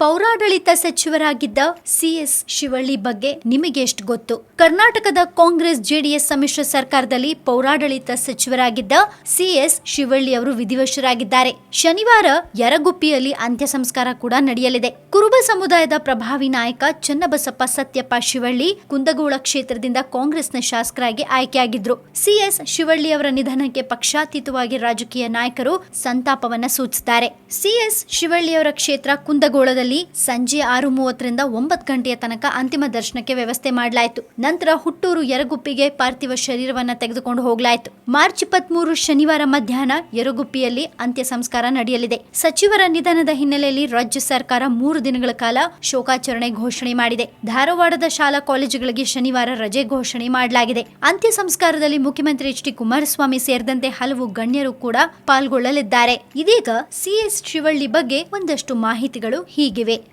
ಪೌರಾಡಳಿತ ಸಚಿವರಾಗಿದ್ದ ಸಿಎಸ್ ಶಿವಳ್ಳಿ ಬಗ್ಗೆ ನಿಮಗೆ ಎಷ್ಟು ಗೊತ್ತು? ಕರ್ನಾಟಕದ ಕಾಂಗ್ರೆಸ್ ಜೆಡಿಎಸ್ ಸಮ್ಮಿಶ್ರ ಸರ್ಕಾರದಲ್ಲಿ ಪೌರಾಡಳಿತ ಸಚಿವರಾಗಿದ್ದ ಸಿಎಸ್ ಶಿವಳ್ಳಿ ಅವರು ವಿಧಿವಶರಾಗಿದ್ದಾರೆ. ಶನಿವಾರ ಯರಗುಪ್ಪಿಯಲ್ಲಿ ಅಂತ್ಯ ಸಂಸ್ಕಾರ ಕೂಡ ನಡೆಯಲಿದೆ. ಕುರುಬ ಸಮುದಾಯದ ಪ್ರಭಾವಿ ನಾಯಕ ಚನ್ನಬಸಪ್ಪ ಸತ್ಯಪ್ಪ ಶಿವಳ್ಳಿ ಕುಂದಗೋಳ ಕ್ಷೇತ್ರದಿಂದ ಕಾಂಗ್ರೆಸ್ನ ಶಾಸಕರಾಗಿ ಆಯ್ಕೆಯಾಗಿದ್ರು. ಸಿಎಸ್ ಶಿವಳ್ಳಿ ಅವರ ನಿಧನಕ್ಕೆ ಪಕ್ಷಾತೀತವಾಗಿ ರಾಜಕೀಯ ನಾಯಕರು ಸಂತಾಪವನ್ನ ಸೂಚಿಸಿದ್ದಾರೆ. ಸಿಎಸ್ ಶಿವಳ್ಳಿ ಅವರ ಕ್ಷೇತ್ರ ಕುಂದಗೋಳದಲ್ಲಿ ಸಂಜೆ ಆರು ಮೂವತ್ತರಿಂದ ಒಂಬತ್ತು ಗಂಟೆಯ ತನಕ ಅಂತಿಮ ದರ್ಶನಕ್ಕೆ ವ್ಯವಸ್ಥೆ ಮಾಡಲಾಯಿತು. ನಂತರ ಹುಟ್ಟೂರು ಯರಗುಪ್ಪಿಗೆ ಪಾರ್ಥಿವ ಶರೀರವನ್ನು ತೆಗೆದುಕೊಂಡು ಹೋಗಲಾಯಿತು. ಮಾರ್ಚ್ ಇಪ್ಪತ್ಮೂರು ಶನಿವಾರ ಮಧ್ಯಾಹ್ನ ಯರಗುಪ್ಪಿಯಲ್ಲಿ ಅಂತ್ಯ ಸಂಸ್ಕಾರ ನಡೆಯಲಿದೆ. ಸಚಿವರ ನಿಧನದ ಹಿನ್ನೆಲೆಯಲ್ಲಿ ರಾಜ್ಯ ಸರ್ಕಾರ ಮೂರು ದಿನಗಳ ಕಾಲ ಶೋಕಾಚರಣೆ ಘೋಷಣೆ ಮಾಡಿದೆ. ಧಾರವಾಡದ ಶಾಲಾ ಕಾಲೇಜುಗಳಿಗೆ ಶನಿವಾರ ರಜೆ ಘೋಷಣೆ ಮಾಡಲಾಗಿದೆ. ಅಂತ್ಯ ಸಂಸ್ಕಾರದಲ್ಲಿ ಮುಖ್ಯಮಂತ್ರಿ ಎಚ್ ಡಿ ಕುಮಾರಸ್ವಾಮಿ ಸೇರಿದಂತೆ ಹಲವು ಗಣ್ಯರು ಕೂಡ ಪಾಲ್ಗೊಳ್ಳಲಿದ್ದಾರೆ. ಇದೀಗ ಸಿಎಸ್ ಶಿವಳ್ಳಿ ಬಗ್ಗೆ ಒಂದಷ್ಟು ಮಾಹಿತಿಗಳು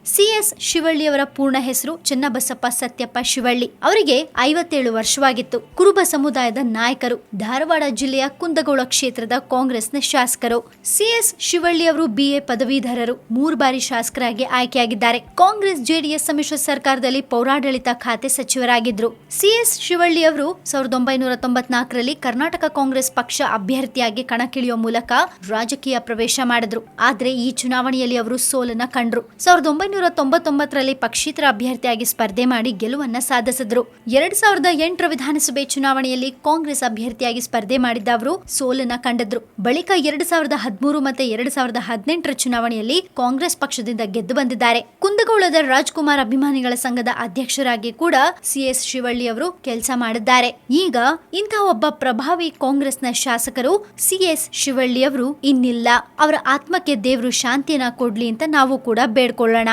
ಸಿಎಸ್ ಶಿವಳ್ಳಿ ಅವರ ಪೂರ್ಣ ಹೆಸರು ಚನ್ನಬಸಪ್ಪ ಸತ್ಯಪ್ಪ ಶಿವಳ್ಳಿ. ಅವರಿಗೆ ಐವತ್ತೇಳು ವರ್ಷವಾಗಿತ್ತು. ಕುರುಬ ಸಮುದಾಯದ ನಾಯಕರು ಧಾರವಾಡ ಜಿಲ್ಲೆಯ ಕುಂದಗೋಳ ಕ್ಷೇತ್ರದ ಕಾಂಗ್ರೆಸ್ನ ಶಾಸಕರು. ಸಿಎಸ್ ಶಿವಳ್ಳಿ ಅವರು ಬಿಎ ಪದವೀಧರರು. ಮೂರು ಬಾರಿ ಶಾಸಕರಾಗಿ ಆಯ್ಕೆಯಾಗಿದ್ದಾರೆ. ಕಾಂಗ್ರೆಸ್ ಜೆಡಿಎಸ್ ಸಮ್ಮಿಶ್ರ ಸರ್ಕಾರದಲ್ಲಿ ಪೌರಾಡಳಿತ ಖಾತೆ ಸಚಿವರಾಗಿದ್ರು. ಸಿಎಸ್ ಶಿವಳ್ಳಿ ಅವರು ಸಾವಿರದ ಒಂಬೈನೂರ ತೊಂಬತ್ನಾಲ್ಕರಲ್ಲಿ ಕರ್ನಾಟಕ ಕಾಂಗ್ರೆಸ್ ಪಕ್ಷ ಅಭ್ಯರ್ಥಿಯಾಗಿ ಕಣಕ್ಕಿಳಿಯುವ ಮೂಲಕ ರಾಜಕೀಯ ಪ್ರವೇಶ ಮಾಡಿದ್ರು. ಆದ್ರೆ ಈ ಚುನಾವಣೆಯಲ್ಲಿ ಅವರು ಸೋಲನ್ನ ಕಂಡ್ರು. ಸಾವಿರದ ಒಂಬೈನೂರ ತೊಂಬತ್ತೊಂಬತ್ತರಲ್ಲಿ ಪಕ್ಷೇತರ ಅಭ್ಯರ್ಥಿಯಾಗಿ ಸ್ಪರ್ಧೆ ಮಾಡಿ ಗೆಲುವನ್ನ ಸಾಧಿಸಿದ್ರು. ಎರಡ್ ಸಾವಿರದ ಎಂಟರ ವಿಧಾನಸಭೆ ಚುನಾವಣೆಯಲ್ಲಿ ಕಾಂಗ್ರೆಸ್ ಅಭ್ಯರ್ಥಿಯಾಗಿ ಸ್ಪರ್ಧೆ ಮಾಡಿದ್ದ ಅವರು ಸೋಲನ್ನ ಕಂಡದ್ರು. ಬಳಿಕ ಎರಡ್ ಸಾವಿರದ ಹದಿಮೂರು ಮತ್ತೆ ಎರಡ್ ಸಾವಿರದ ಹದಿನೆಂಟರ ಚುನಾವಣೆಯಲ್ಲಿ ಕಾಂಗ್ರೆಸ್ ಪಕ್ಷದಿಂದ ಗೆದ್ದು ಬಂದಿದ್ದಾರೆ. ಕುಂದಗೋಳದ ರಾಜ್ಕುಮಾರ್ ಅಭಿಮಾನಿಗಳ ಸಂಘದ ಅಧ್ಯಕ್ಷರಾಗಿ ಕೂಡ ಸಿಎಸ್ ಶಿವಳ್ಳಿ ಅವರು ಕೆಲಸ ಮಾಡಿದ್ದಾರೆ. ಈಗ ಇಂತಹ ಒಬ್ಬ ಪ್ರಭಾವಿ ಕಾಂಗ್ರೆಸ್ನ ಶಾಸಕರು ಸಿಎಸ್ ಶಿವಳ್ಳಿ ಅವರು ಇನ್ನಿಲ್ಲ. ಅವರ ಆತ್ಮಕ್ಕೆ ದೇವರು ಶಾಂತಿಯನ್ನ ಕೊಡ್ಲಿ ಅಂತ ನಾವು ಕೂಡ ಬೇಡ್ಕೊಳ್ಳೋಣ run